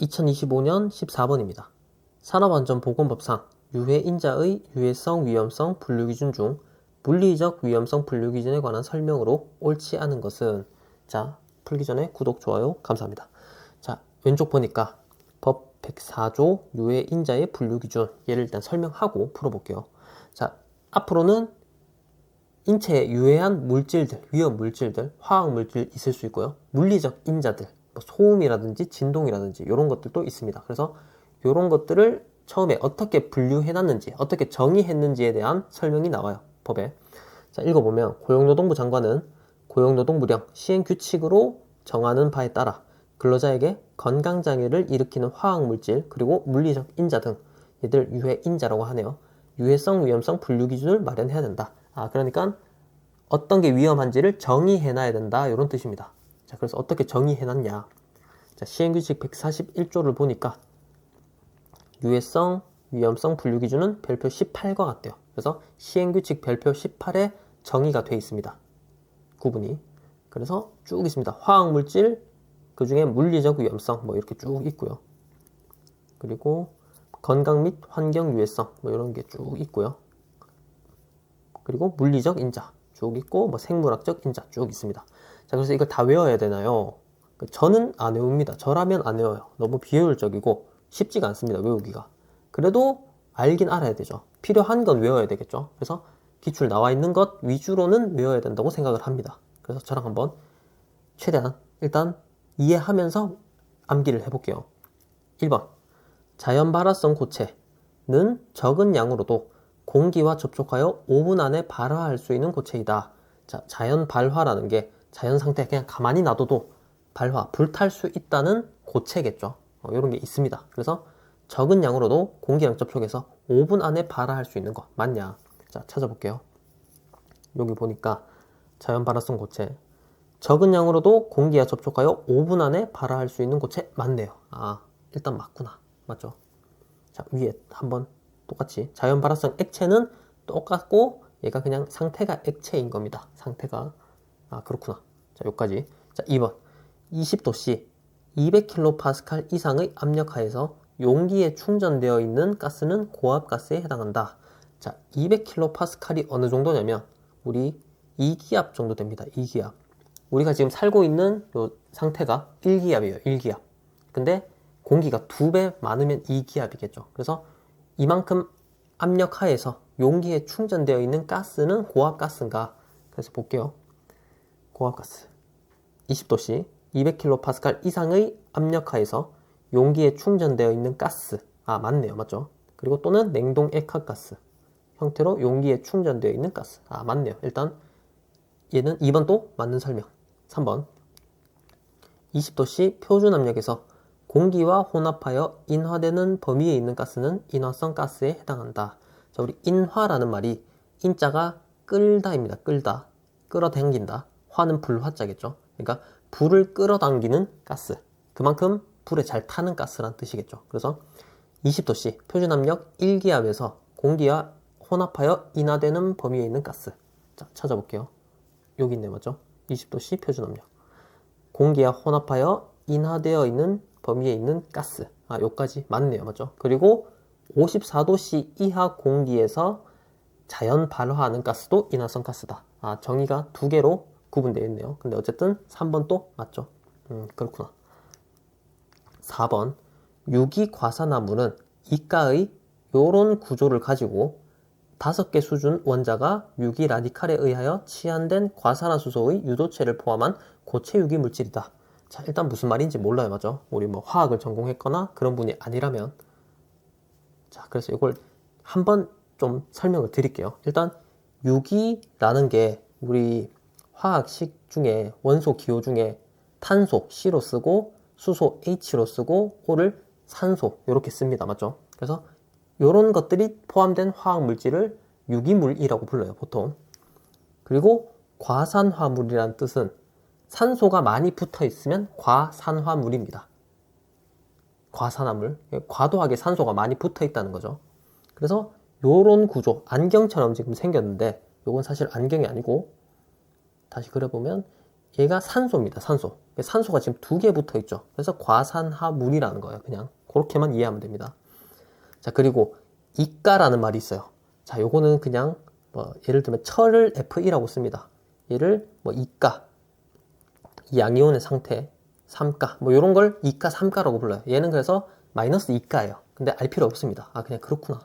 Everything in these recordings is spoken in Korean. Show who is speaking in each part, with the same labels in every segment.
Speaker 1: 2025년 14번입니다. 산업안전보건법상 유해 인자의 유해성, 위험성, 분류 기준 중 물리적 위험성 분류 기준에 관한 설명으로 옳지 않은 것은 자 풀기 전에 구독, 좋아요 감사합니다. 자 왼쪽 보니까 법 104조 유해 인자의 분류 기준 얘를 일단 설명하고 풀어볼게요. 자 앞으로는 인체에 유해한 물질들, 위험 물질들, 화학 물질 있을 수 있고요. 물리적 인자들, 뭐 소음이라든지 진동이라든지 이런 것들도 있습니다. 그래서 이런 것들을 처음에 어떻게 분류해놨는지, 어떻게 정의했는지에 대한 설명이 나와요. 법에. 자, 읽어보면 고용노동부 장관은 고용노동부령 시행규칙으로 정하는 바에 따라 근로자에게 건강장애를 일으키는 화학물질 그리고 물리적 인자 등 얘들 유해인자라고 하네요. 유해성, 위험성 분류 기준을 마련해야 된다. 아, 그러니까 어떤 게 위험한지를 정의해놔야 된다. 이런 뜻입니다. 자, 그래서 어떻게 정의해놨냐. 자, 시행규칙 141조를 보니까 유해성, 위험성 분류 기준은 별표 18과 같대요. 그래서 시행규칙 별표 18에 정의가 되어 있습니다. 구분이. 그래서 쭉 있습니다. 화학물질, 그 중에 물리적 위험성, 뭐 이렇게 쭉 있고요. 그리고 건강 및 환경 유해성, 뭐 이런 게 쭉 있고요. 그리고 물리적 인자 쭉 있고, 뭐 생물학적 인자 쭉 있습니다. 자, 그래서 이걸 다 외워야 되나요? 저는 안 외웁니다. 저라면 안 외워요. 너무 비효율적이고 쉽지가 않습니다. 외우기가. 그래도 알긴 알아야 되죠. 필요한 건 외워야 되겠죠. 그래서 기출 나와 있는 것 위주로는 외워야 된다고 생각을 합니다. 그래서 저랑 한번 최대한 일단 이해하면서 암기를 해볼게요. 1번. 자연 발화성 고체는 적은 양으로도 공기와 접촉하여 5분 안에 발화할 수 있는 고체이다. 자, 자연 발화라는 게 자연 상태 그냥 가만히 놔둬도 발화, 불탈 수 있다는 고체겠죠. 어, 이런 게 있습니다. 그래서 적은 양으로도 공기랑 접촉해서 5분 안에 발화할 수 있는 거 맞냐? 자, 찾아볼게요. 여기 보니까 자연 발화성 고체 적은 양으로도 공기와 접촉하여 5분 안에 발화할 수 있는 고체 맞네요. 아, 일단 맞구나. 맞죠? 자, 위에 한번 똑같이 자연 발화성 액체는 똑같고 얘가 그냥 상태가 액체인 겁니다. 상태가 아, 그렇구나. 자, 여기까지. 자, 2번. 20도씨 200kPa 이상의 압력하에서 용기에 충전되어 있는 가스는 고압가스에 해당한다. 자, 200kPa이 어느 정도냐면 우리 2기압 정도 됩니다. 2기압. 우리가 지금 살고 있는 요 상태가 1기압이에요. 1기압. 근데 공기가 두 배 많으면 2기압이겠죠. 그래서 이만큼 압력 하에서 용기에 충전되어 있는 가스는 고압 가스인가? 그래서 볼게요. 고압가스. 20도씨 200kPa 이상의 압력 하에서 용기에 충전되어 있는 가스. 아, 맞네요. 맞죠? 그리고 또는 냉동 액화가스 형태로 용기에 충전되어 있는 가스. 아, 맞네요. 일단 얘는 2번 또 맞는 설명. 3번 20도씨 표준 압력에서 공기와 혼합하여 인화되는 범위에 있는 가스는 인화성 가스에 해당한다. 자, 우리 인화라는 말이 인자가 끌다입니다. 끌다. 끌어당긴다. 화는 불 화자겠죠. 그러니까 불을 끌어당기는 가스. 그만큼 불에 잘 타는 가스란 뜻이겠죠. 그래서 20도씨 표준 압력 1기압에서 공기와 혼합하여 인화되는 범위에 있는 가스. 자, 찾아볼게요. 여기 있네, 맞죠? 20도씨 표준 압력. 공기와 혼합하여 인화되어 있는 범위에 있는 가스. 아, 요까지 맞네요. 맞죠? 그리고 54도씨 이하 공기에서 자연 발화하는 가스도 인화성 가스다. 아, 정의가 두 개로 구분되어 있네요. 근데 어쨌든 3번 또 맞죠? 음, 그렇구나. 4번. 유기과산화물은 이가의 요런 구조를 가지고 다섯 개 수준 원자가 유기 라디칼에 의하여 치환된 과산화수소의 유도체를 포함한 고체 유기 물질이다. 자, 일단 무슨 말인지 몰라요, 맞죠? 우리 뭐 화학을 전공했거나 그런 분이 아니라면. 자, 그래서 이걸 한번 좀 설명을 드릴게요. 일단 유기라는 게 우리 화학식 중에 원소 기호 중에 탄소 C로 쓰고 수소 H로 쓰고 O를 산소 이렇게 씁니다. 맞죠? 그래서 이런 것들이 포함된 화학 물질을 유기물이라고 불러요, 보통. 그리고 과산화물이라는 뜻은 산소가 많이 붙어 있으면 과산화물입니다. 과산화물. 과도하게 산소가 많이 붙어 있다는 거죠. 그래서 요런 구조, 안경처럼 지금 생겼는데, 요건 사실 안경이 아니고, 다시 그려보면, 얘가 산소입니다. 산소. 산소가 지금 두 개 붙어 있죠. 그래서 과산화물이라는 거예요. 그냥 그렇게만 이해하면 됩니다. 자, 그리고 이가라는 말이 있어요. 자, 요거는 그냥 뭐 예를 들면 철을 F2라고 씁니다. 얘를 뭐 이가, 이 양이온의 상태, 3가, 뭐 이런 걸 2가, 3가라고 불러요. 얘는 그래서 마이너스 2가예요. 근데 알 필요 없습니다. 아, 그냥 그렇구나.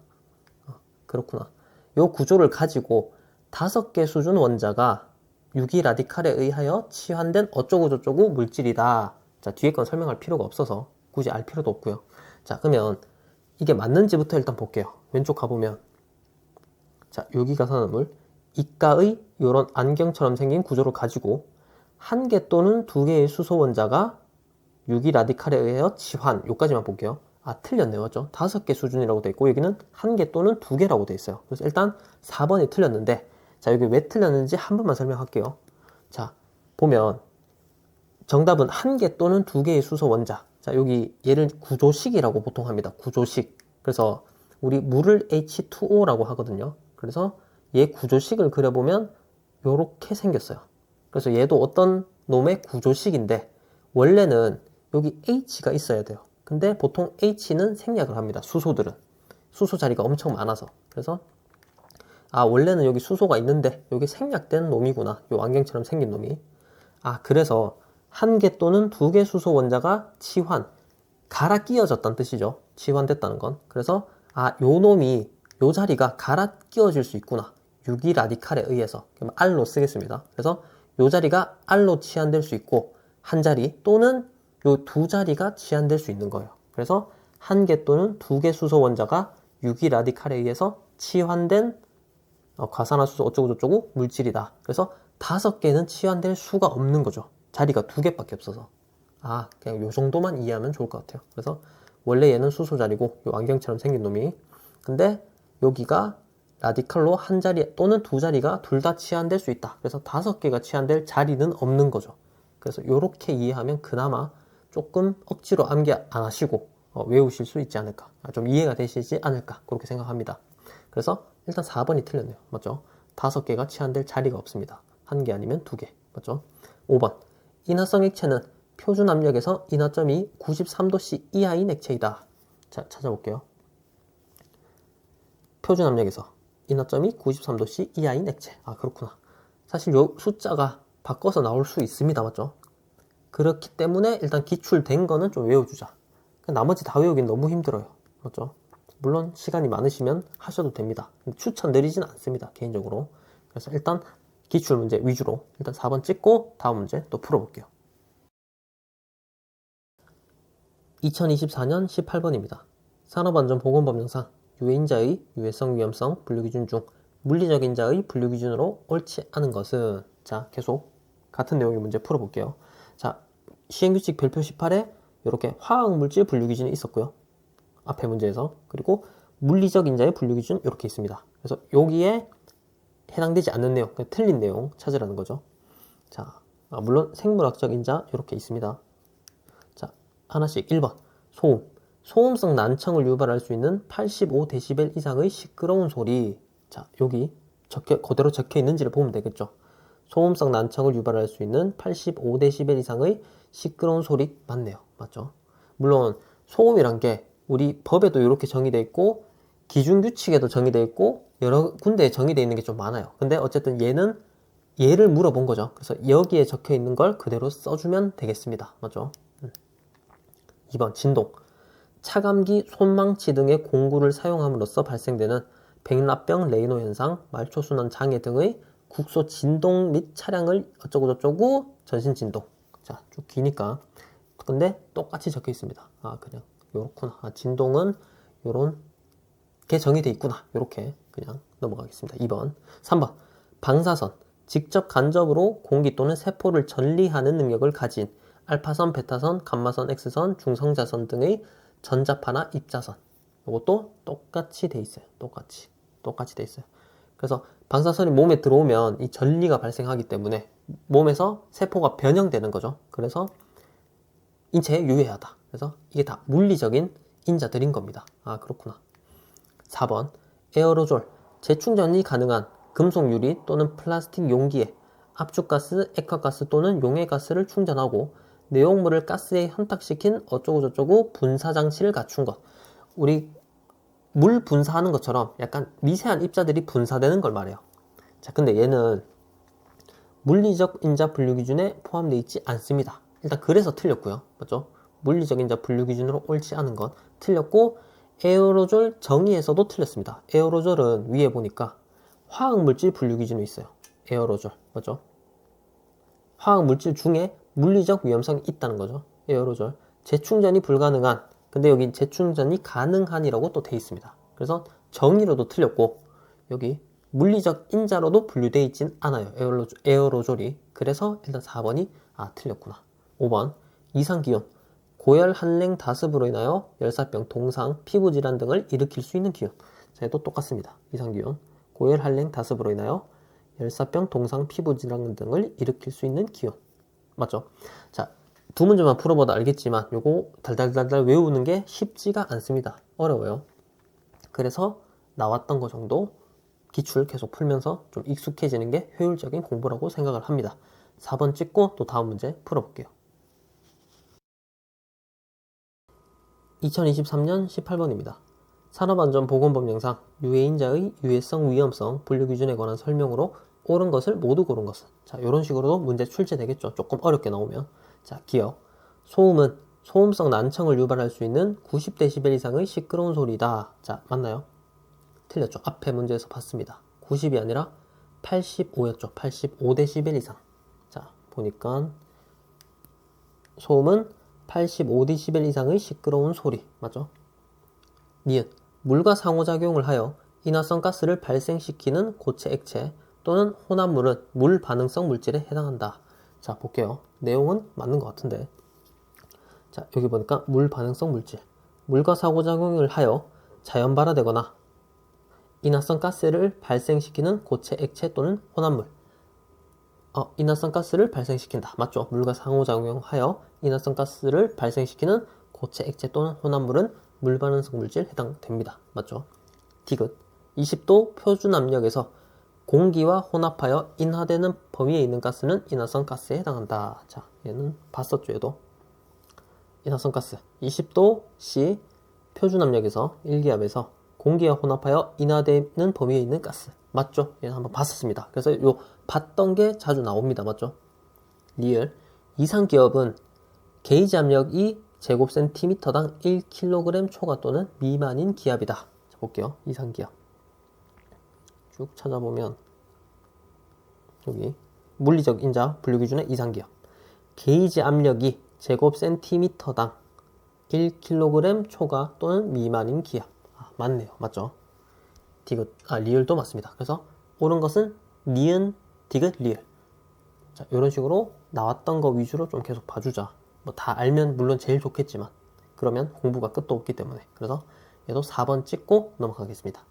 Speaker 1: 어, 그렇구나. 요 구조를 가지고 다섯 개 수준 원자가 유기 라디칼에 의하여 치환된 어쩌고저쩌고 물질이다. 자, 뒤에 건 설명할 필요가 없어서 굳이 알 필요도 없고요. 자, 그러면 이게 맞는지부터 일단 볼게요. 왼쪽 가보면 자, 여기가 산화물 이가의 이런 안경처럼 생긴 구조를 가지고 한 개 또는 두 개의 수소 원자가 유기 라디칼에 의하여 치환 요까지만 볼게요. 아 틀렸네요, 맞죠? 다섯 개 수준이라고 돼 있고 여기는 한 개 또는 두 개라고 돼 있어요. 그래서 일단 4번이 틀렸는데 자 여기 왜 틀렸는지 한 번만 설명할게요. 자 보면 정답은 한 개 또는 두 개의 수소 원자. 자 여기 얘를 구조식이라고 보통 합니다. 구조식. 그래서 우리 물을 H2O라고 하거든요. 그래서 얘 구조식을 그려보면 요렇게 생겼어요. 그래서 얘도 어떤 놈의 구조식인데 원래는 여기 H가 있어야 돼요. 근데 보통 H는 생략을 합니다. 수소들은. 수소 자리가 엄청 많아서. 그래서 아 원래는 여기 수소가 있는데 여기 생략된 놈이구나. 요 안경처럼 생긴 놈이. 아 그래서 한 개 또는 두 개 수소 원자가 치환 갈아 끼어졌다는 뜻이죠. 치환됐다는 건. 그래서 아 요 놈이 요 자리가 갈아 끼워질 수 있구나. 유기 라디칼에 의해서 그럼 R로 쓰겠습니다. 그래서 요 자리가 R로 치환될 수 있고 한 자리 또는 요 두 자리가 치환될 수 있는 거예요. 그래서 한 개 또는 두 개 수소 원자가 유기 라디칼에 의해서 치환된 어, 과산화수소 어쩌고저쩌고 물질이다. 그래서 다섯 개는 치환될 수가 없는 거죠. 자리가 두 개밖에 없어서. 아, 그냥 요 정도만 이해하면 좋을 것 같아요. 그래서 원래 얘는 수소 자리고 요 안경처럼 생긴 놈이. 근데 여기가 라디칼로 한 자리 또는 두 자리가 둘 다 치환될 수 있다. 그래서 다섯 개가 치환될 자리는 없는 거죠. 그래서 이렇게 이해하면 그나마 조금 억지로 암기 안 하시고 어, 외우실 수 있지 않을까. 아, 좀 이해가 되시지 않을까. 그렇게 생각합니다. 그래서 일단 4번이 틀렸네요. 맞죠? 다섯 개가 치환될 자리가 없습니다. 한 개 아니면 두 개. 맞죠? 5번. 인화성 액체는 표준 압력에서 인화점이 93도씨 이하인 액체이다. 자, 찾아볼게요. 표준 압력에서 인화점이 93도씨 이하인 액체. 아, 그렇구나. 사실 요 숫자가 바꿔서 나올 수 있습니다. 맞죠? 그렇기 때문에 일단 기출된 거는 좀 외워주자. 나머지 다 외우긴 너무 힘들어요. 맞죠? 물론 시간이 많으시면 하셔도 됩니다. 추천드리진 않습니다. 개인적으로. 그래서 일단 기출 문제 위주로 일단 4번 찍고 다음 문제 또 풀어볼게요. 2024년 18번입니다. 산업안전보건법령상 유해인자의 유해성 위험성 분류기준 중 물리적 인자의 분류기준으로 옳지 않은 것은 자 계속 같은 내용의 문제 풀어볼게요. 자 시행규칙 별표 18에 이렇게 화학물질 분류기준이 있었고요. 앞에 문제에서 그리고 물리적 인자의 분류 기준 이렇게 있습니다. 그래서 여기에 해당되지 않는 내용, 그러니까 틀린 내용 찾으라는 거죠. 자, 아, 물론 생물학적 인자 이렇게 있습니다. 자, 하나씩 1번 소음. 소음성 난청을 유발할 수 있는 85dB 이상의 시끄러운 소리. 자, 여기 적혀, 그대로 적혀 있는지를 보면 되겠죠. 소음성 난청을 유발할 수 있는 85dB 이상의 시끄러운 소리 맞네요. 맞죠? 물론 소음이란 게 우리 법에도 이렇게 정의되어 있고 기준 규칙에도 정의되어 있고 여러 군데에 정의되어 있는 게 좀 많아요. 근데 어쨌든 얘는 얘를 물어본 거죠. 그래서 여기에 적혀 있는 걸 그대로 써주면 되겠습니다. 맞죠? 2번 음. 진동 차감기, 손망치 등의 공구를 사용함으로써 발생되는 백납병 레이노 현상, 말초순환 장애 등의 국소 진동 및 차량을 어쩌고저쩌고 전신 진동. 자, 쭉 기니까. 근데 똑같이 적혀 있습니다. 아, 그냥 요렇구나. 아, 진동은 요런 게 정의돼 있구나. 요렇게 그냥 넘어가겠습니다. 2번. 3번. 방사선. 직접 간접으로 공기 또는 세포를 전리하는 능력을 가진 알파선, 베타선, 감마선, X선, 중성자선 등의 전자파나 입자선. 이것도 똑같이 돼 있어요. 똑같이. 똑같이 돼 있어요. 그래서 방사선이 몸에 들어오면 이 전리가 발생하기 때문에 몸에서 세포가 변형되는 거죠. 그래서 인체에 유해하다. 그래서 이게 다 물리적인 인자들인 겁니다. 아, 그렇구나. 4번. 에어로졸. 재충전이 가능한 금속 유리 또는 플라스틱 용기에 압축가스, 액화가스 또는 용해가스를 충전하고 내용물을 가스에 현탁시킨 어쩌고저쩌고 분사 장치를 갖춘 것. 우리 물 분사하는 것처럼 약간 미세한 입자들이 분사되는 걸 말해요. 자, 근데 얘는 물리적 인자 분류 기준에 포함되어 있지 않습니다. 일단 그래서 틀렸고요. 맞죠? 물리적 인 자 분류 기준으로 옳지 않은 건 틀렸고 에어로졸 정의에서도 틀렸습니다. 에어로졸은 위에 보니까 화학물질 분류 기준이 있어요. 에어로졸. 맞죠? 화학물질 중에 물리적 위험성이 있다는 거죠. 에어로졸. 재충전이 불가능한 근데 여기 재충전이 가능한이라고 또 돼 있습니다. 그래서 정의로도 틀렸고 여기 물리적 인자로도 분류되어 있진 않아요. 에어로졸, 에어로졸이. 그래서 일단 4번이 아 틀렸구나. 5번 이상기온 고열 한랭 다습으로 인하여 열사병, 동상, 피부 질환 등을 일으킬 수 있는 기온. 자, 도 똑같습니다. 이상기온 고열 한랭 다습으로 인하여 열사병, 동상, 피부 질환 등을 일으킬 수 있는 기온. 맞죠? 자, 두 문제만 풀어봐도 알겠지만 요거 달달달달 외우는 게 쉽지가 않습니다. 어려워요. 그래서 나왔던 거 정도 기출 계속 풀면서 좀 익숙해지는 게 효율적인 공부라고 생각을 합니다. 4번 찍고 또 다음 문제 풀어볼게요. 2023년 18번입니다. 산업안전보건법령상 유해인자의 유해성, 위험성, 분류 기준에 관한 설명으로 옳은 것을 모두 고른 것은 자 이런 식으로도 문제 출제되겠죠. 조금 어렵게 나오면 자 기억 소음은 소음성 난청을 유발할 수 있는 90dB 이상의 시끄러운 소리다. 자 맞나요? 틀렸죠. 앞에 문제에서 봤습니다. 90이 아니라 85였죠. 85dB 이상. 자 보니까 소음은 85dB 이상의 시끄러운 소리 맞죠? 니은 물과 상호작용을 하여 인화성 가스를 발생시키는 고체 액체 또는 혼합물은 물 반응성 물질에 해당한다. 자, 볼게요. 내용은 맞는 것 같은데. 자, 여기 보니까 물 반응성 물질. 물과 상호작용을 하여 자연 발화되거나 인화성 가스를 발생시키는 고체 액체 또는 혼합물. 어, 인화성 가스를 발생시킨다. 맞죠? 물과 상호작용하여 인화성 가스를 발생시키는 고체 액체 또는 혼합물은 물 반응성 물질 해당됩니다. 맞죠? 디귿 20도 표준 압력에서 공기와 혼합하여 인화되는 범위에 있는 가스는 인화성 가스에 해당한다. 자, 얘는 봤었죠, 얘도. 인화성 가스 20도 C 표준 압력에서 일기압에서 공기와 혼합하여 인화되는 범위에 있는 가스. 맞죠? 얘는 한번 봤었습니다. 그래서 요 봤던 게 자주 나옵니다. 맞죠? 리얼 이상 기업은 게이지 압력이 제곱 센티미터당 1kg 초과 또는 미만인 기압이다. 자, 볼게요. 이상 기압. 쭉 찾아보면 여기 물리적 인자 분류 기준의 이상 기압. 게이지 압력이 제곱 센티미터당 1kg 초과 또는 미만인 기압. 아, 맞네요. 맞죠? 디귿 아 리을도 맞습니다. 그래서 옳은 것은 니은 디귿 리을. 자 이런 식으로 나왔던 거 위주로 좀 계속 봐주자 뭐 다 알면 물론 제일 좋겠지만 그러면 공부가 끝도 없기 때문에 그래서 얘도 4번 찍고 넘어가겠습니다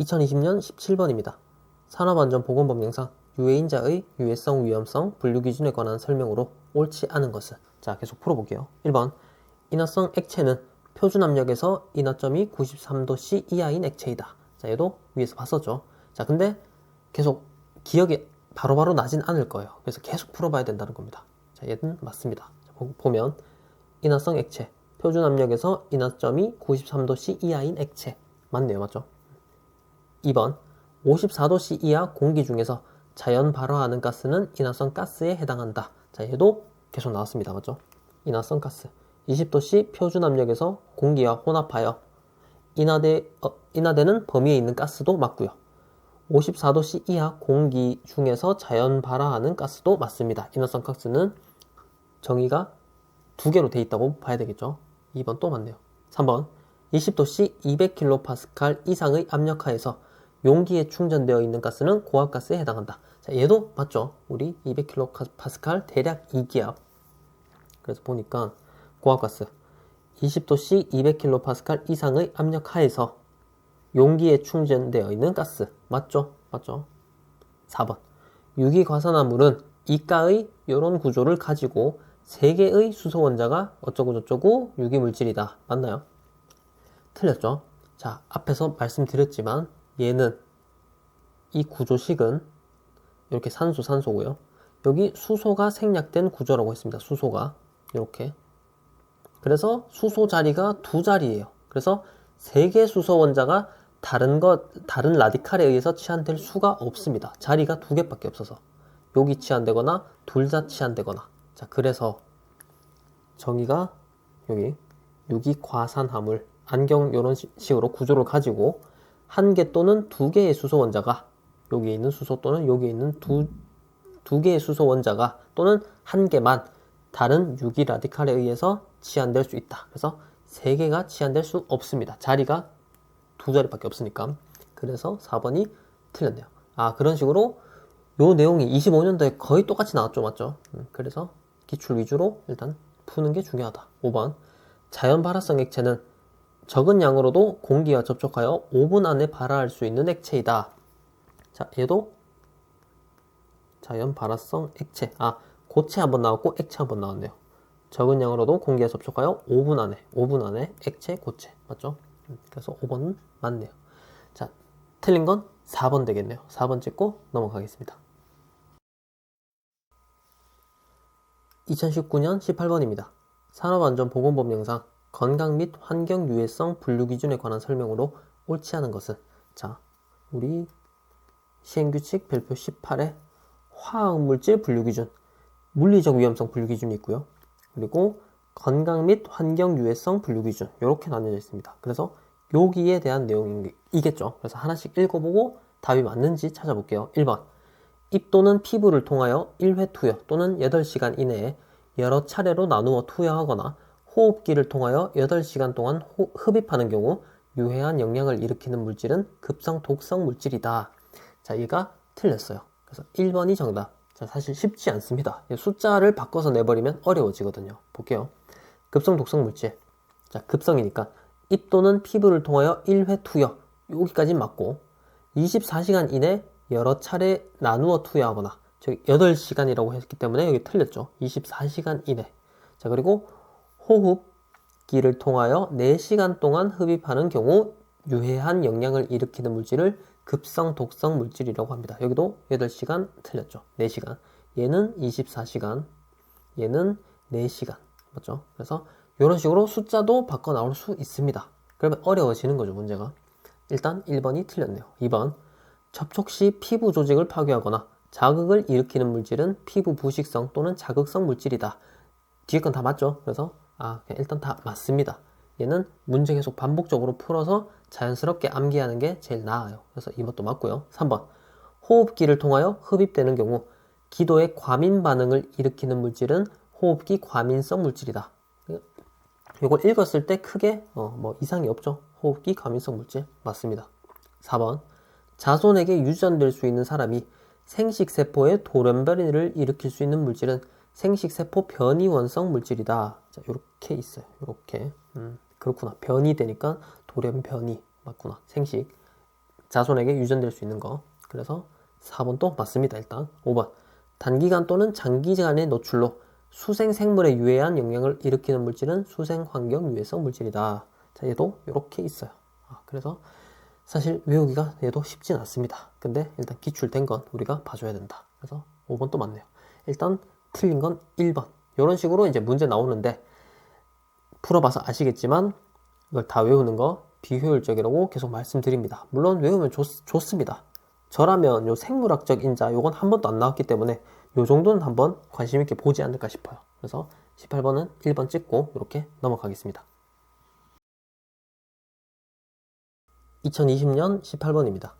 Speaker 1: 2020년 17번입니다. 산업안전보건법령상 유해인자의 유해성, 위험성, 분류 기준에 관한 설명으로 옳지 않은 것은 자 계속 풀어볼게요. 1번 인화성 액체는 표준 압력에서 인화점이 93도씨 이하인 액체이다. 자 얘도 위에서 봤었죠. 자 근데 계속 기억이 바로바로 나진 않을 거예요. 그래서 계속 풀어봐야 된다는 겁니다. 자 얘는 맞습니다. 자, 보면 인화성 액체 표준 압력에서 인화점이 93도씨 이하인 액체 맞네요. 맞죠? 2번 54도씨 이하 공기 중에서 자연 발화하는 가스는 인화성 가스에 해당한다. 자, 얘도 계속 나왔습니다. 맞죠? 인화성 가스. 20도씨 표준 압력에서 공기와 혼합하여 인화되, 어, 인화되는 범위에 있는 가스도 맞고요. 54도씨 이하 공기 중에서 자연 발화하는 가스도 맞습니다. 인화성 가스는 정의가 두 개로 돼 있다고 봐야 되겠죠. 2번 또 맞네요. 3번 20도씨 200kPa 이상의 압력하에서 용기에 충전되어 있는 가스는 고압가스에 해당한다. 자, 얘도 맞죠? 우리 200kPa 대략 2기압. 그래서 보니까 고압가스 20도씨 200kPa 이상의 압력 하에서 용기에 충전되어 있는 가스. 맞죠? 맞죠? 4번. 유기과산화물은 이가의 이런 구조를 가지고 3개의 수소 원자가 어쩌고저쩌고 유기물질이다. 맞나요? 틀렸죠? 자, 앞에서 말씀드렸지만 얘는 이 구조식은 이렇게 산소 산소고요. 여기 수소가 생략된 구조라고 했습니다. 수소가 이렇게. 그래서 수소 자리가 두 자리예요. 그래서 세 개 수소 원자가 다른 것 다른 라디칼에 의해서 치환될 수가 없습니다. 자리가 두 개밖에 없어서 여기 치환되거나 둘 다 치환되거나. 자 그래서 정의가 여기 유기과산화물 안경 이런 식으로 구조를 가지고 한 개 또는 두 개의 수소 원자가 여기에 있는 수소 또는 여기에 있는 두, 두 개의 수소 원자가 또는 한 개만 다른 유기 라디칼에 의해서 치환될 수 있다. 그래서 세 개가 치환될 수 없습니다. 자리가 두 자리밖에 없으니까. 그래서 4번이 틀렸네요. 아, 그런 식으로 요 내용이 25년도에 거의 똑같이 나왔죠. 맞죠? 음, 그래서 기출 위주로 일단 푸는 게 중요하다. 5번. 자연 발화성 액체는 적은 양으로도 공기와 접촉하여 5분 안에 발화할 수 있는 액체이다. 자, 얘도 자연 발화성 액체. 아, 고체 한번 나왔고 액체 한번 나왔네요. 적은 양으로도 공기와 접촉하여 5분 안에, 5분 안에 액체, 고체. 맞죠? 음, 그래서 5번은 맞네요. 자, 틀린 건 4번 되겠네요. 4번 찍고 넘어가겠습니다. 2019년 18번입니다. 산업안전보건법 영상 건강 및 환경 유해성 분류 기준에 관한 설명으로 옳지 않은 것은 자, 우리 시행규칙 별표 18에 화학물질 분류 기준, 물리적 위험성 분류 기준이 있고요. 그리고 건강 및 환경 유해성 분류 기준 이렇게 나뉘어져 있습니다. 그래서 여기에 대한 내용이겠죠. 그래서 하나씩 읽어보고 답이 맞는지 찾아볼게요. 1번 입 또는 피부를 통하여 1회 투여 또는 8시간 이내에 여러 차례로 나누어 투여하거나 호흡기를 통하여 8시간 동안 호, 흡입하는 경우 유해한 영향을 일으키는 물질은 급성 독성 물질이다. 자, 얘가 틀렸어요. 그래서 1번이 정답. 자, 사실 쉽지 않습니다. 숫자를 바꿔서 내버리면 어려워지거든요. 볼게요. 급성 독성 물질. 자, 급성이니까 입 또는 피부를 통하여 1회 투여. 여기까지 맞고 24시간 이내 여러 차례 나누어 투여하거나 저기 8시간이라고 했기 때문에 여기 틀렸죠. 24시간 이내. 자, 그리고 호흡기를 통하여 4시간 동안 흡입하는 경우 유해한 영향을 일으키는 물질을 급성 독성 물질이라고 합니다. 여기도 8시간 틀렸죠. 4시간. 얘는 24시간. 얘는 4시간. 맞죠? 그래서 이런 식으로 숫자도 바꿔 나올 수 있습니다. 그러면 어려워지는 거죠, 문제가. 일단 1번이 틀렸네요. 2번. 접촉 시 피부 조직을 파괴하거나 자극을 일으키는 물질은 피부 부식성 또는 자극성 물질이다. 뒤에 건 다 맞죠? 그래서 아, 일단 다 맞습니다. 얘는 문제 계속 반복적으로 풀어서 자연스럽게 암기하는 게 제일 나아요. 그래서 이것도 맞고요. 3번. 호흡기를 통하여 흡입되는 경우 기도의 과민 반응을 일으키는 물질은 호흡기 과민성 물질이다. 이걸 읽었을 때 크게 어, 뭐 이상이 없죠. 호흡기 과민성 물질 맞습니다. 4번. 자손에게 유전될 수 있는 사람이 생식세포의 돌연변이를 일으킬 수 있는 물질은 생식세포 변이원성 물질이다. 자, 이렇게 있어요. 이렇게. 음, 그렇구나. 변이 되니까 돌연변이 맞구나. 생식. 자손에게 유전될 수 있는 거. 그래서 4번 또 맞습니다. 일단 5번. 단기간 또는 장기간의 노출로 수생 생물에 유해한 영향을 일으키는 물질은 수생 환경 유해성 물질이다. 자, 얘도 이렇게 있어요. 아, 그래서 사실 외우기가 얘도 쉽진 않습니다. 근데 일단 기출된 건 우리가 봐줘야 된다. 그래서 5번 또 맞네요. 일단 틀린 건 1번. 이런 식으로 이제 문제 나오는데 풀어봐서 아시겠지만 이걸 다 외우는 거 비효율적이라고 계속 말씀드립니다. 물론 외우면 좋, 좋습니다. 저라면 요 생물학적 인자 요건 한 번도 안 나왔기 때문에 요 정도는 한번 관심 있게 보지 않을까 싶어요. 그래서 18번은 1번 찍고 이렇게 넘어가겠습니다. 2020년 18번입니다.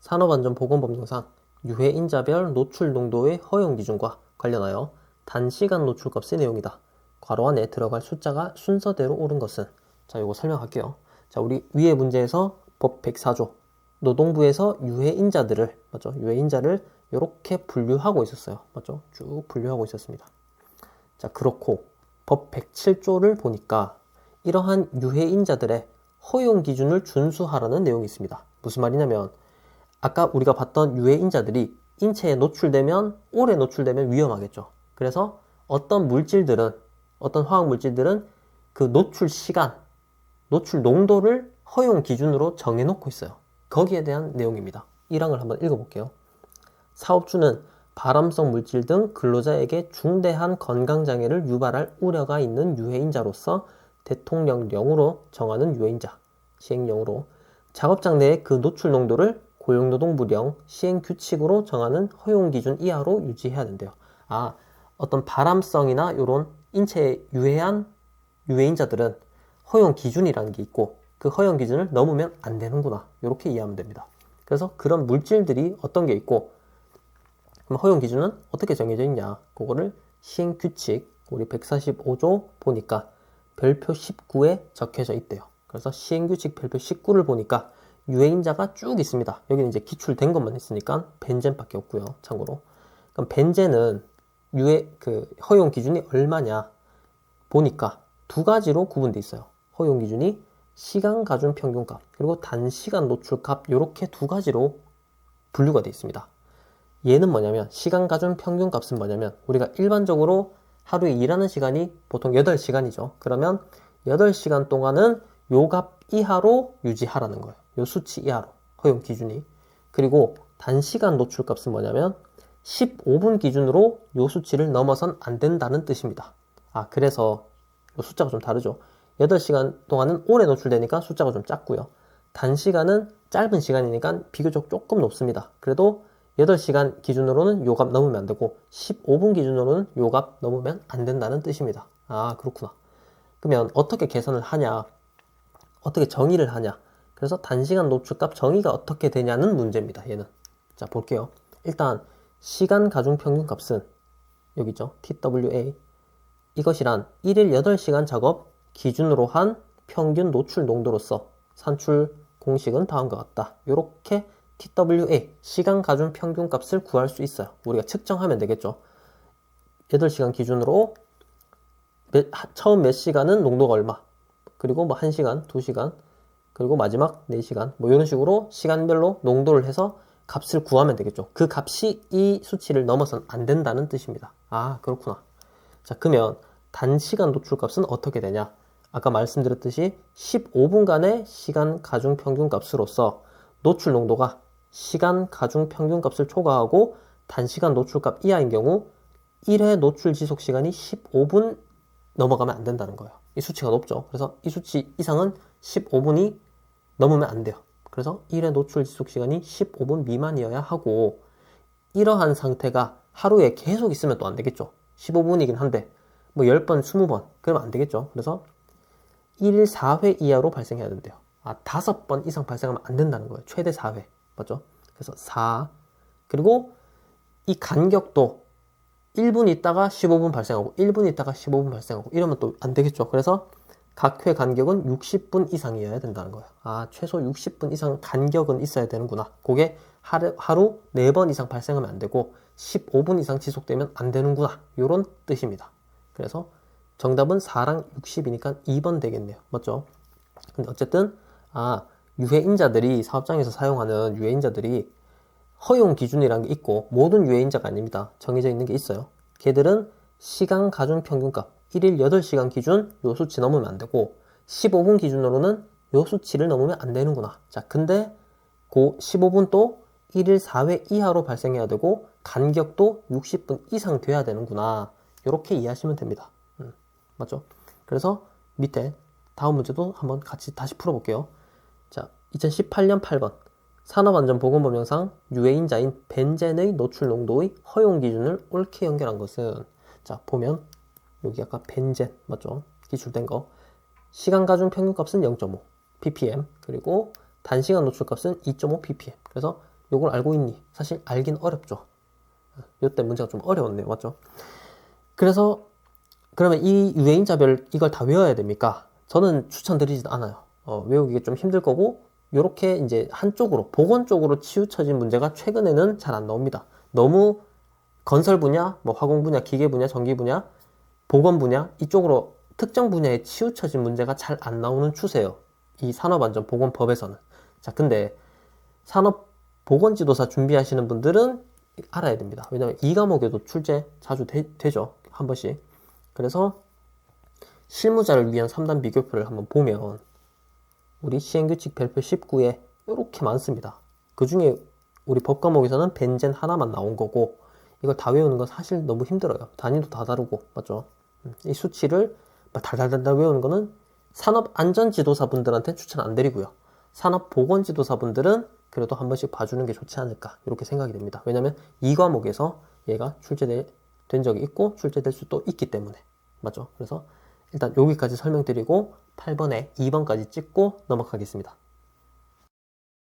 Speaker 1: 산업안전보건법령상 유해 인자별 노출 농도의 허용 기준과 관련하여 단시간 노출값의 내용이다. 괄호 안에 들어갈 숫자가 순서대로 옳은 것은 자, 이거 설명할게요. 자, 우리 위의 문제에서 법 104조 노동부에서 유해 인자들을 맞죠? 유해 인자를 이렇게 분류하고 있었어요. 맞죠? 쭉 분류하고 있었습니다. 자, 그렇고 법 107조를 보니까 이러한 유해인자들의 허용 기준을 준수하라는 내용이 있습니다. 무슨 말이냐면 아까 우리가 봤던 유해인자들이 인체에 노출되면 오래 노출되면 위험하겠죠. 그래서 어떤 물질들은 어떤 화학 물질들은 그 노출 시간, 노출 농도를 허용 기준으로 정해놓고 있어요. 거기에 대한 내용입니다. 1항을 한번 읽어볼게요. 사업주는 발암성 물질 등 근로자에게 중대한 건강장애를 유발할 우려가 있는 유해인자로서 대통령령으로 정하는 유해인자, 시행령으로 작업장 내의 그 노출 농도를 고용노동부령 시행규칙으로 정하는 허용기준 이하로 유지해야 된대요. 아, 어떤 발암성이나 이런 인체에 유해한 유해인자들은 허용 기준이라는 게 있고 그 허용 기준을 넘으면 안 되는구나. 이렇게 이해하면 됩니다. 그래서 그런 물질들이 어떤 게 있고 그럼 허용 기준은 어떻게 정해져 있냐? 그거를 시행 규칙 우리 145조 보니까 별표 19에 적혀져 있대요. 그래서 시행 규칙 별표 19를 보니까 유해인자가 쭉 있습니다. 여기는 이제 기출된 것만 있으니까 벤젠밖에 없고요. 참고로. 그럼 벤젠은 유해 그 허용 기준이 얼마냐 보니까 두 가지로 구분돼 있어요. 허용 기준이 시간 가중 평균값 그리고 단시간 노출값 이렇게 두 가지로 분류가 되어 있습니다. 얘는 뭐냐면 시간 가중 평균 값은 뭐냐면 우리가 일반적으로 하루에 일하는 시간이 보통 8시간이죠. 그러면 8시간 동안은 요 값 이하로 유지하라는 거예요. 요 수치 이하로 허용 기준이. 그리고 단시간 노출 값은 뭐냐면 15분 기준으로 요 수치를 넘어선 안 된다는 뜻입니다. 아, 그래서 요 숫자가 좀 다르죠. 8시간 동안은 오래 노출되니까 숫자가 좀 작고요. 단시간은 짧은 시간이니까 비교적 조금 높습니다. 그래도 8시간 기준으로는 요 값 넘으면 안 되고 15분 기준으로는 요 값 넘으면 안 된다는 뜻입니다. 아 그렇구나. 그러면 어떻게 계산을 하냐? 어떻게 정의를 하냐? 그래서 단시간 노출값 정의가 어떻게 되냐는 문제입니다. 얘는. 자 볼게요. 일단 시간 가중 평균 값은 여기 있죠. TWA 이것이란 1일 8시간 작업 기준으로 한 평균 노출 농도로서 산출 공식은 다음과 같다. 이렇게 TWA 시간 가중 평균 값을 구할 수 있어요. 우리가 측정하면 되겠죠. 8시간 기준으로 몇, 처음 몇 시간은 농도가 얼마 그리고 뭐 1시간, 2시간 그리고 마지막 4시간 뭐 이런 식으로 시간별로 농도를 해서 값을 구하면 되겠죠. 그 값이 이 수치를 넘어선 안 된다는 뜻입니다. 아 그렇구나. 자 그러면 단시간 노출값은 어떻게 되냐? 아까 말씀드렸듯이 15분간의 시간 가중 평균 값으로서 노출 농도가 시간 가중 평균값을 초과하고 단시간 노출값 이하인 경우 1회 노출 지속 시간이 15분 넘어가면 안 된다는 거예요. 이 수치가 높죠. 그래서 이 수치 이상은 15분이 넘으면 안 돼요. 그래서 1회 노출 지속 시간이 15분 미만이어야 하고 이러한 상태가 하루에 계속 있으면 또 안 되겠죠. 15분이긴 한데 뭐 10번, 20번 그러면 안 되겠죠. 그래서 1일 4회 이하로 발생해야 된대요. 아, 5번 이상 발생하면 안 된다는 거예요. 최대 4회. 맞죠? 그래서 4 그리고 이 간격도 1분 있다가 15분 발생하고 1분 있다가 15분 발생하고 이러면 또 안 되겠죠. 그래서 각 회 간격은 60분 이상이어야 된다는 거예요. 아, 최소 60분 이상 간격은 있어야 되는구나. 그게 하루, 하루 4번 이상 발생하면 안 되고 15분 이상 지속되면 안 되는구나. 이런 뜻입니다. 그래서 정답은 4랑 60이니까 2번 되겠네요. 맞죠? 근데 어쨌든 아, 유해인자들이 사업장에서 사용하는 유해인자들이 허용 기준이라는 게 있고 모든 유해인자가 아닙니다. 정해져 있는 게 있어요. 걔들은 시간 가중 평균값 1일 8시간 기준 요 수치 넘으면 안 되고 15분 기준으로는 요 수치를 넘으면 안 되는구나. 자, 근데 그 15분 또 1일 4회 이하로 발생해야 되고 간격도 60분 이상 돼야 되는구나. 이렇게 이해하시면 됩니다. 음, 맞죠? 그래서 밑에 다음 문제도 한번 같이 다시 풀어볼게요. 2018년 8번 산업안전보건법령상 유해인자인 벤젠의 노출 농도의 허용 기준을 옳게 연결한 것은 자 보면 여기 아까 벤젠 맞죠? 기출된 거 시간 가중 평균값은 0.5 ppm 그리고 단시간 노출값은 2.5 ppm 그래서 이걸 알고 있니? 사실 알긴 어렵죠 이때 문제가 좀 어려웠네요 맞죠? 그래서 그러면 이 유해인자별 이걸 다 외워야 됩니까? 저는 추천드리지 않아요 어, 외우기 좀 힘들 거고 이렇게 이제 한쪽으로 보건 쪽으로 치우쳐진 문제가 최근에는 잘 안 나옵니다. 너무 건설 분야, 뭐 화공 분야, 기계 분야, 전기 분야, 보건 분야 이쪽으로 특정 분야에 치우쳐진 문제가 잘 안 나오는 추세예요. 이 산업안전보건법에서는. 자, 근데 산업보건지도사 준비하시는 분들은 알아야 됩니다. 왜냐하면 이 과목에도 출제 자주 되, 되죠. 한 번씩. 그래서 실무자를 위한 3단 비교표를 한번 보면 우리 시행규칙 별표 19에 이렇게 많습니다. 그 중에 우리 법 과목에서는 벤젠 하나만 나온 거고 이걸 다 외우는 건 사실 너무 힘들어요. 단위도 다 다르고 맞죠? 음, 이 수치를 막 달달달달 외우는 거는 산업 안전 지도사 분들한테 추천 안 드리고요. 산업 보건 지도사 분들은 그래도 한 번씩 봐주는 게 좋지 않을까 이렇게 생각이 됩니다. 왜냐면 이 과목에서 얘가 출제된 적이 있고 출제될 수도 있기 때문에 맞죠? 그래서 일단 여기까지 설명드리고 8번에 2번까지 찍고 넘어가겠습니다.